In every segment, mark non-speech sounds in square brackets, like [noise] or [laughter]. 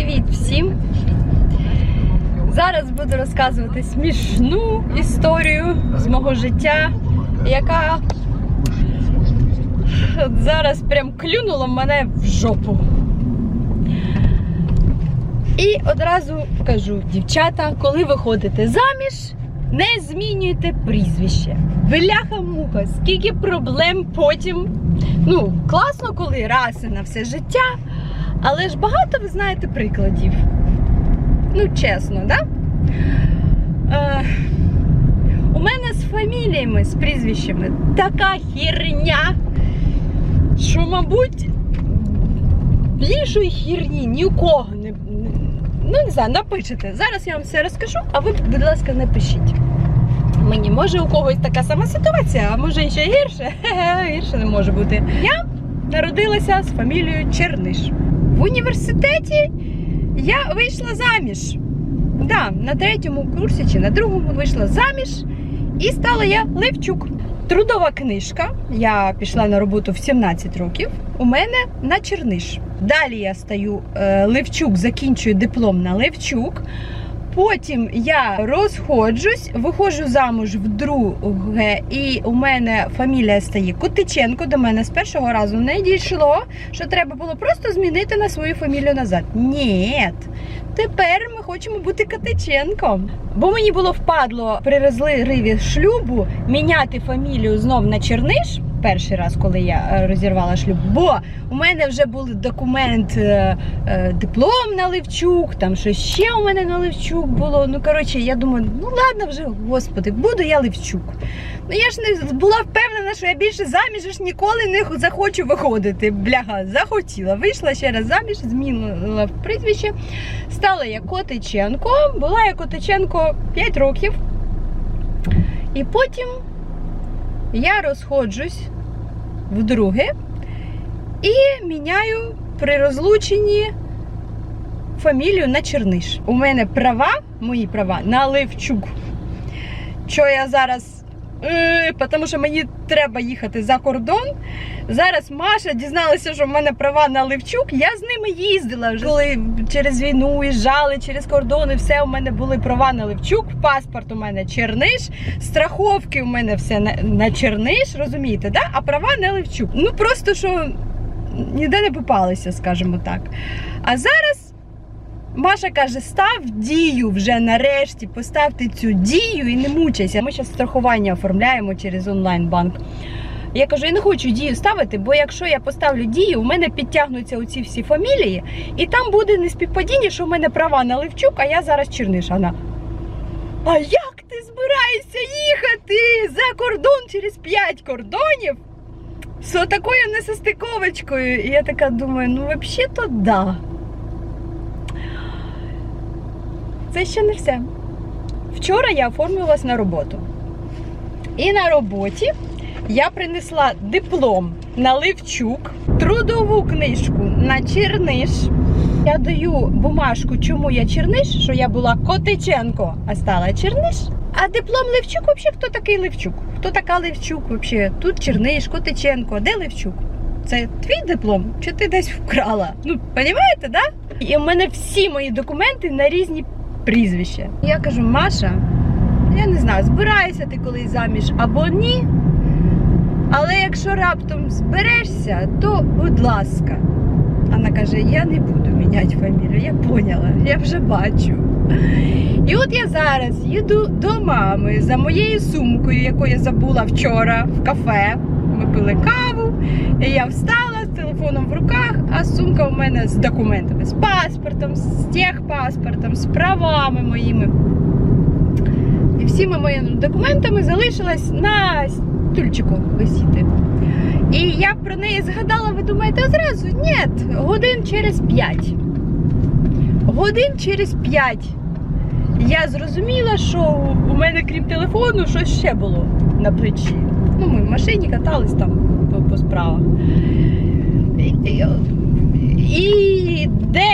Привіт всім! Зараз буду розказувати смішну історію з мого життя, яка зараз прям клюнула мене в жопу. І одразу кажу, дівчата, коли виходите заміж, не змінюйте прізвище. Бляха-муха, скільки проблем потім. Ну, класно, коли раз і на все життя. Але ж багато ви знаєте прикладів. Ну, чесно, да? Е, у мене з фаміліями, з прізвищами така херня, що, мабуть, більшої херні ні у кого не. Ну, не знаю, напишете. Зараз я вам все розкажу, а ви, будь ласка, напишіть. Мені може у когось така сама ситуація, а може ще гірше. [laughs] Гірше не може бути. Я народилася з фамілією Черниш. В університеті я вийшла заміж. Да, на третьому курсі чи на другому вийшла заміж і стала я Левчук. Трудова книжка. Я пішла на роботу в 17 років. У мене на Черниш. Далі я стаю е, Левчук, закінчую диплом на Левчук. Потім я розходжусь, виходжу замуж вдруге, і у мене фамілія стає Котиченко. До мене з першого разу не дійшло, що треба було просто змінити на свою фамілію назад. Ні, тепер ми хочемо бути Котиченком. Бо мені було впадло при розриві шлюбу міняти фамілію знов на Черниш. Перший раз, коли я е, розірвала шлюб, бо у мене вже був документ, е, е, диплом на Левчук, там що ще у мене на Левчук було. Ну коротше, я думаю, ну ладно вже, господи, буду я Левчук. Ну я ж не була впевнена, що я більше заміж ж ніколи не захочу виходити. Бляга, захотіла. Вийшла ще раз заміж, змінила прізвище. Стала я Котиченко, була я Котиченко 5 років. І потім я розходжусь вдруге і міняю при розлученні фамілію на Черниш. У мене права, мої права на Левчук. Що я зараз. Е, Тому що мені треба їхати за кордон. Зараз Маша дізналася, що в мене права на Левчук. Я з ними їздила вже коли через війну уїжджали, через кордон, і все у мене були права на Левчук. Паспорт у мене Черниш, страховки у мене все на, на Черниш, розумієте, да? а права на Левчук. Ну просто що ніде не попалися, скажімо так. А зараз. Маша каже, став дію вже нарешті, поставте цю дію і не мучайся. Ми зараз страхування оформляємо через онлайн-банк. Я кажу, я не хочу дію ставити, бо якщо я поставлю дію, у мене підтягнуться оці всі фамілії, і там буде неспівпадіння, що в мене права на Левчук, а я зараз Черниш. Вона, А як ти збираєшся їхати за кордон через 5 кордонів? З такою несостиковочкою. І я така думаю, ну взагалі-то да. Це ще не все. Вчора я оформилась на роботу. І на роботі я принесла диплом на Левчук, трудову книжку на Черниш. Я даю бумажку, чому я Черниш, що я була Котиченко, а стала Черниш. А диплом Левчук, взагалі, хто такий Левчук? Хто така Левчук взагалі? Тут Черниш, Котиченко, де Левчук? Це твій диплом? Чи ти десь вкрала? Ну, розумієте, да? І у мене всі мої документи на різні прізвища. Я кажу, Маша, я не знаю, збираєшся ти колись заміж або ні. Але якщо раптом зберешся, то будь ласка. Вона каже, я не буду міняти фамілію. Я поняла, я вже бачу. І от я зараз їду до мами за моєю сумкою, яку я забула вчора в кафе. Ми пили каву, і я встала телефоном в руках, а сумка у мене з документами, з паспортом, з техпаспортом, з правами моїми. І всіми моїми документами залишилась на стульчику висіти. І я про неї згадала, ви думаєте, одразу? Ні, годин через п'ять. Годин через п'ять. Я зрозуміла, що у мене, крім телефону, щось ще було на плечі. Ну, ми в машині катались там по, по справах. І, де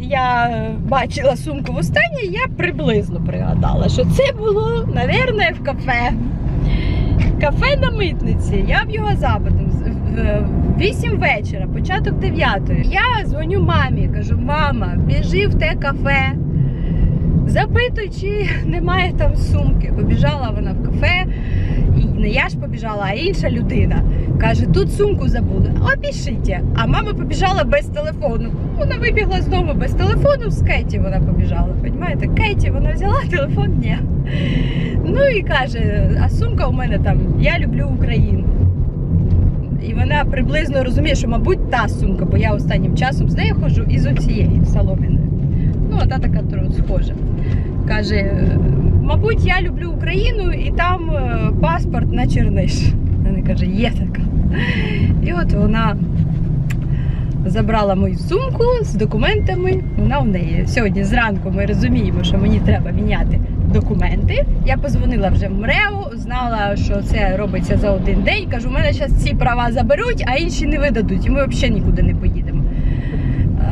я бачила сумку востаннє, я приблизно пригадала, що це було, мабуть, в кафе. Кафе на митниці. Я в його запитом в- в- 8 вечора, початок 9. Я дзвоню мамі, кажу: мама, біжи в те кафе. Запитуй, чи немає там сумки. Побіжала вона в кафе, не я ж побіжала, а інша людина. Каже, тут сумку забули. Опишіть. А мама побіжала без телефону. Вона вибігла з дому без телефону, з Кеті вона побіжала. Понімаєте? Кеті вона взяла [laughs] телефон, ні. Ну і каже, а сумка у мене там, я люблю Україну. І вона приблизно розуміє, що, мабуть, та сумка, бо я останнім часом з нею ходжу і з оцією соломіною. Ну, а та така схожа. Каже, мабуть, я люблю Україну і там е, паспорт на Черниш. Вона каже, є така. І от вона забрала мою сумку з документами. Вона в неї. Сьогодні зранку ми розуміємо, що мені треба міняти документи. Я позвонила вже в МРЕО, знала, що це робиться за один день. Кажу, у мене зараз ці права заберуть, а інші не видадуть, і ми взагалі нікуди не поїдемо.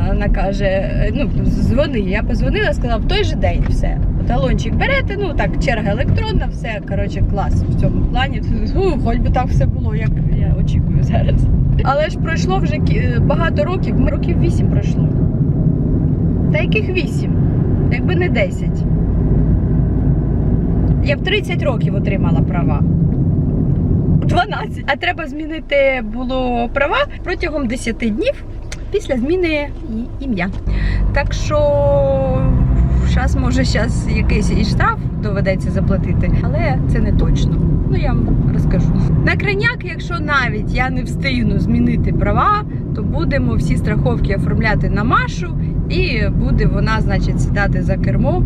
Вона каже: ну, дзвони. Я позвонила, сказала, в той же день все. Талончик берете, ну так, черга електронна, все, коротше, клас в цьому плані. Фу, хоч би так все було, як я очікую зараз. Але ж пройшло вже багато років, років вісім пройшло. Та яких вісім? Якби не 10. Я в 30 років отримала права. 12. А треба змінити було права протягом 10 днів після зміни ім'я. Так що зараз може зараз якийсь і штраф доведеться заплатити, але це не точно. Ну я вам розкажу. На крайняк, якщо навіть я не встигну змінити права, то будемо всі страховки оформляти на Машу, і буде вона, значить, сідати за кермо.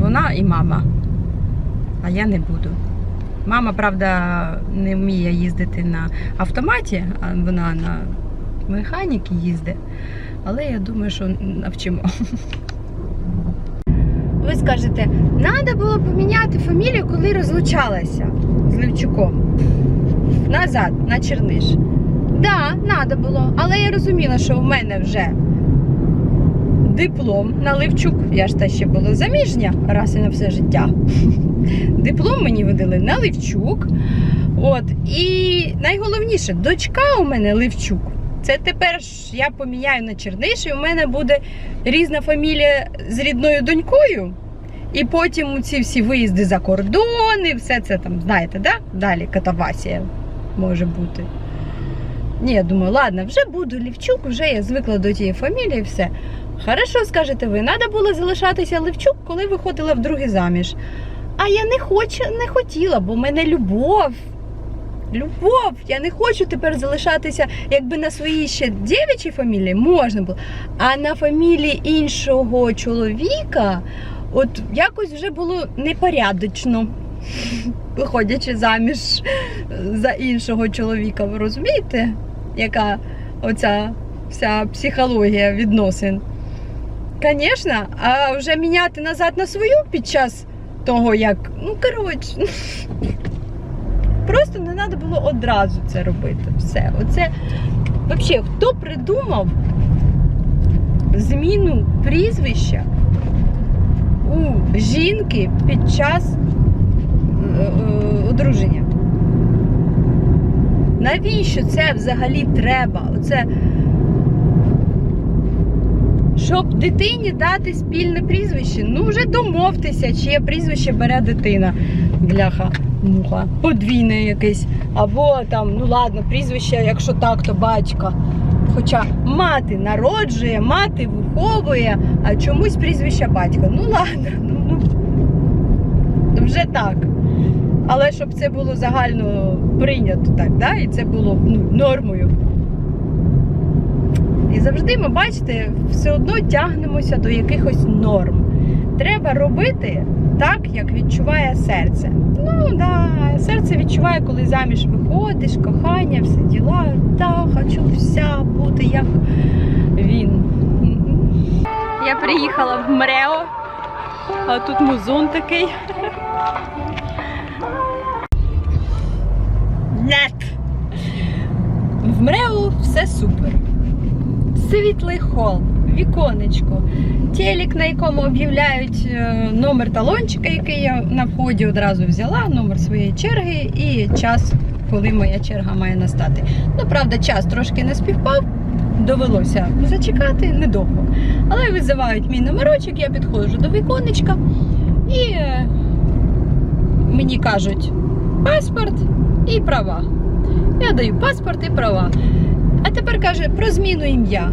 Вона і мама. А я не буду. Мама, правда, не вміє їздити на автоматі, а вона на механіки їздить. Але я думаю, що навчимо. [laughs] Ви скажете, треба було поміняти фамілію, коли розлучалася з Левчуком. Назад, на Черниш. Так, да, треба було. Але я розуміла, що в мене вже диплом на Левчук. Я ж та ще була заміжня раз і на все життя. [laughs] Диплом мені видали на Левчук. От, і найголовніше, дочка у мене Левчук. Це тепер ж я поміняю на Черниш, і у мене буде різна фамілія з рідною донькою. І потім ці всі виїзди за кордони, все це там, знаєте, да? далі катавасія може бути. Ні, я думаю, ладно, вже буду Лівчук, вже я звикла до тієї фамілії, все. Хорошо, скажете ви, треба було залишатися Левчук, коли виходила в другий заміж. А я не хочу, не хотіла, бо в мене любов. Любов, я не хочу тепер залишатися, якби на своїй ще дівчій фамілії можна було. А на фамілії іншого чоловіка, от якось вже було непорядочно, виходячи заміж за іншого чоловіка. Ви розумієте, яка оця вся психологія відносин? Звісно, а вже міняти назад на свою під час того, як. Ну, коротше. [laughs] Просто треба було одразу це робити. Все. Оце взагалі, хто придумав зміну прізвища у жінки під час е, е, одруження? Навіщо це взагалі треба? Оце щоб дитині дати спільне прізвище, ну вже домовтеся, чиє прізвище бере дитина. Бляха, муха, подвійне якесь. Або там, ну ладно, прізвище, якщо так, то батька. Хоча мати народжує, мати виховує, а чомусь прізвище батька. Ну ладно, ну, ну вже так. Але щоб це було загально прийнято так, да? і це було ну, нормою. І завжди ми бачите, все одно тягнемося до якихось норм. Треба робити так, як відчуває серце. Ну да, серце відчуває, коли заміж виходиш, кохання, все діла. Так, хочу вся бути як він. Я приїхала в МРЕО, а тут музон такий. Нет! В МРЕО все супер світлий хол, віконечко, телек, на якому об'являють е, номер талончика, який я на вході одразу взяла, номер своєї черги і час коли моя черга має настати. Ну, правда, час трошки не співпав, довелося зачекати недовго. Але визивають мій номерочок, я підходжу до віконечка і е, мені кажуть паспорт і права. Я даю паспорт і права. А тепер каже про зміну ім'я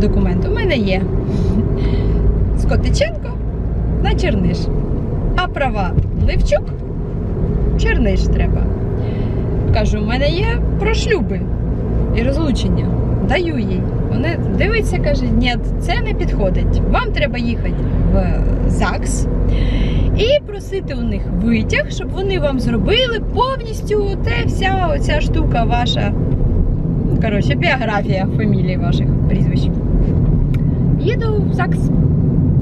документу. У мене є Скотиченко на Черниш. А права Левчук Черниш треба. Кажу, у мене є про шлюби і розлучення. Даю їй. Вона дивиться, каже, ні, це не підходить. Вам треба їхати в ЗАГС і просити у них витяг, щоб вони вам зробили повністю те вся оця штука ваша. Коротше, біографія фамілії ваших прізвищ. Їду в ЗАГС.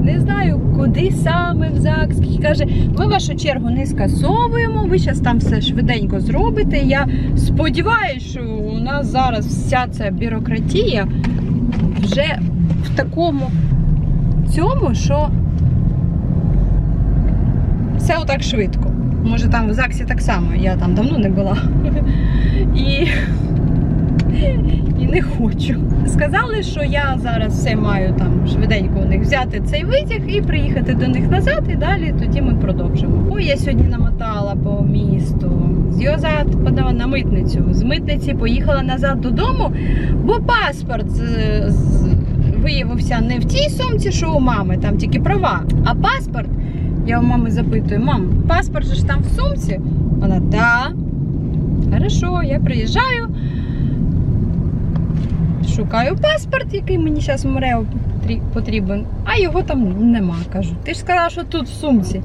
Не знаю, куди саме в ЗАГС. Каже, ми вашу чергу не скасовуємо, ви зараз там все швиденько зробите. Я сподіваюся, що у нас зараз вся ця бюрократія вже в такому цьому, що все отак швидко. Може там в ЗАГСі так само, я там давно не була. [laughs] І, і не хочу. Сказали, що я зараз все маю там швиденько у них взяти цей витяг і приїхати до них назад, і далі тоді ми продовжимо. Ой, я сьогодні намотала по місту. З Йозад подала на митницю. З митниці поїхала назад додому, бо паспорт з- з- виявився не в тій сумці, що у мами, там тільки права. А паспорт, я у мами запитую, мам, паспорт же ж там в сумці? Вона, да. Хорошо, я приїжджаю. Шукаю паспорт, який мені зараз в МРЕО потрібен, а його там нема. Кажу. Ти ж сказала, що тут в сумці.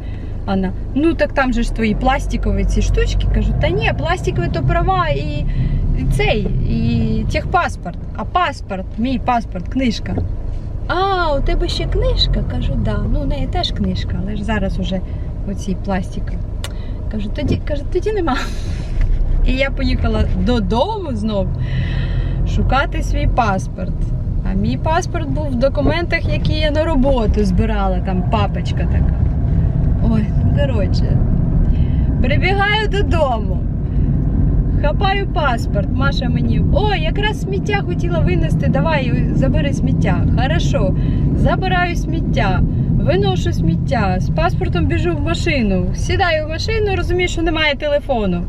Вона, ну так там же ж твої пластикові ці штучки. Кажу, та ні, пластикові то права і, цей, і техпаспорт. А паспорт, мій паспорт, книжка. А, у тебе ще книжка? Кажу, да. Ну, у неї теж книжка, але ж зараз уже оці пластики. Кажу, тоді, кажу, тоді нема. І я поїхала додому знову шукати свій паспорт. А мій паспорт був в документах, які я на роботу збирала, там папочка така. Ой, ну коротше. Прибігаю додому. Хапаю паспорт. Маша мені. Ой, якраз сміття хотіла винести. Давай, забери сміття. Хорошо. Забираю сміття, виношу сміття, з паспортом біжу в машину. Сідаю в машину, розумію, що немає телефону.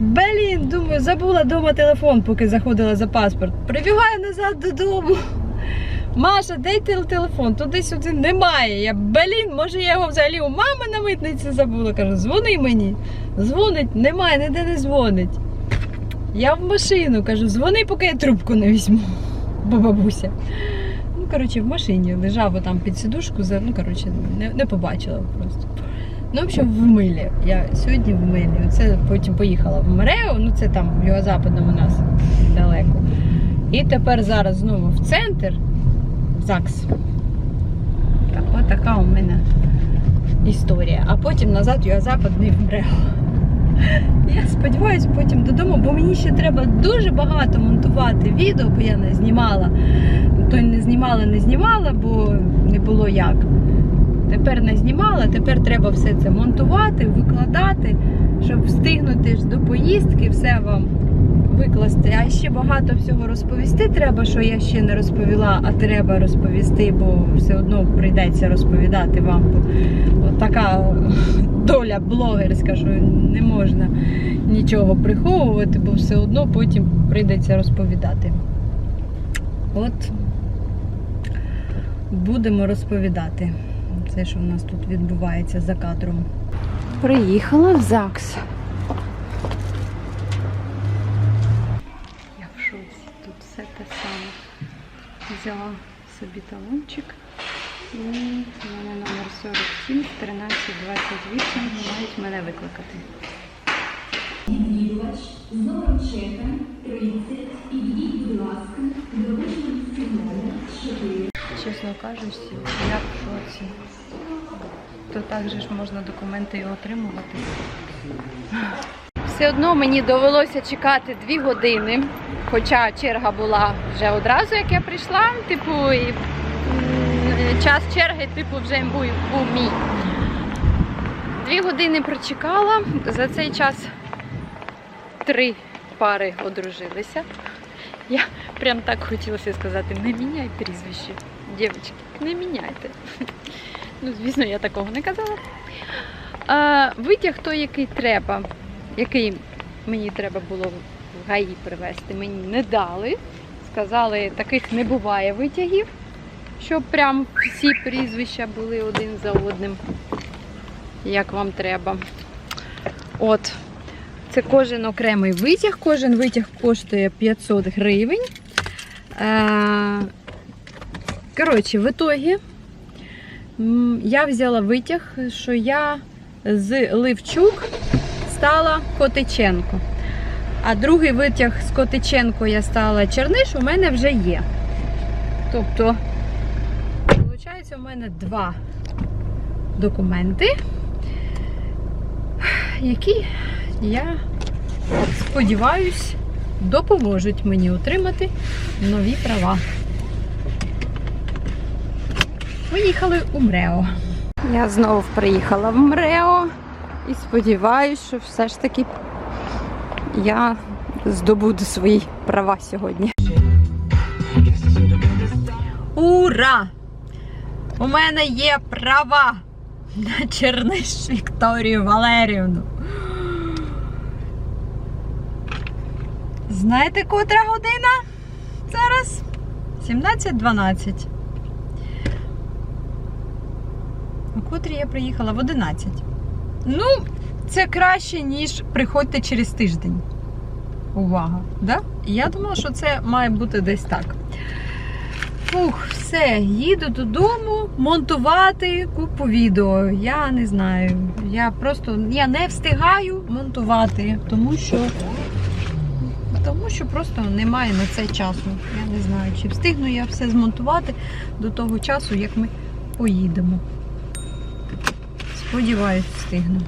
Блін, думаю, забула вдома телефон, поки заходила за паспорт. Прибігаю назад додому. Маша, де телефон? Туди-сюди немає. Я, блін, може я його взагалі у мами на митниці забула. Кажу, дзвони мені. Дзвонить, немає, ніде не дзвонить. Я в машину кажу, дзвони, поки я трубку не візьму. Бо бабуся. Ну, коротше, в машині лежав там під сидушку, ну, коротше, не, не побачила просто. Ну, в общем, в милі. Я сьогодні в милі. Оце потім поїхала в Мерео, ну це там в юго-западному у нас далеко. І тепер зараз знову в центр, в ЗАГС. Так, от така у мене історія. А потім назад юго-западний в. [laughs] Я сподіваюся потім додому, бо мені ще треба дуже багато монтувати відео, бо я не знімала. То не знімала, не знімала, бо не було як. Тепер не знімала, тепер треба все це монтувати, викладати, щоб встигнути ж до поїздки, все вам викласти. А ще багато всього розповісти треба, що я ще не розповіла, а треба розповісти, бо все одно прийдеться розповідати вам. От така доля блогерська, що не можна нічого приховувати, бо все одно потім прийдеться розповідати. От будемо розповідати все, що в нас тут відбувається за кадром. Приїхала в ЗАГС. Я в шоці, тут все те саме. Взяла собі талончик. І в мене номер 47 1328 мають мене викликати. Відвідувач чека 30, підійдіть, будь ласка, до вишенський номер 4. Чесно кажучи, я в шоці. То так же ж можна документи і отримувати. Все одно мені довелося чекати дві години, хоча черга була вже одразу, як я прийшла. Типу, і час черги, типу, вже був, мій. Дві години прочекала. За цей час три пари одружилися. Я прям так хотілося сказати, не міняй прізвище. Дівчатки, не міняйте. Ну, звісно, я такого не казала. А, витяг той, який треба, який мені треба було в ГАІ привезти, мені не дали. Сказали, таких не буває витягів, щоб прям всі прізвища були один за одним, як вам треба. От. Це кожен окремий витяг. Кожен витяг коштує 500 гривень. Е, Коротше, в ітогі я взяла витяг, що я з Ливчук стала Котиченко. А другий витяг з Котиченко я стала Черниш, у мене вже є. Тобто, виходить, у мене два документи, які я сподіваюсь допоможуть мені отримати нові права. Поїхали у МРЕО. Я знову приїхала в МРЕО і сподіваюся, що все ж таки я здобуду свої права сьогодні. Ура! У мене є права на Черниш Вікторію Валерівну. Знаєте, котра година? Зараз 17.12. У котрій я приїхала в 11. Ну, це краще, ніж приходьте через тиждень. Увага! Да? Я думала, що це має бути десь так. Фух, все, їду додому монтувати купу відео. Я не знаю. Я просто я не встигаю монтувати, тому що. Тому що просто немає на це часу. Я не знаю, чи встигну я все змонтувати до того часу, як ми поїдемо. Сподіваюсь, встигну.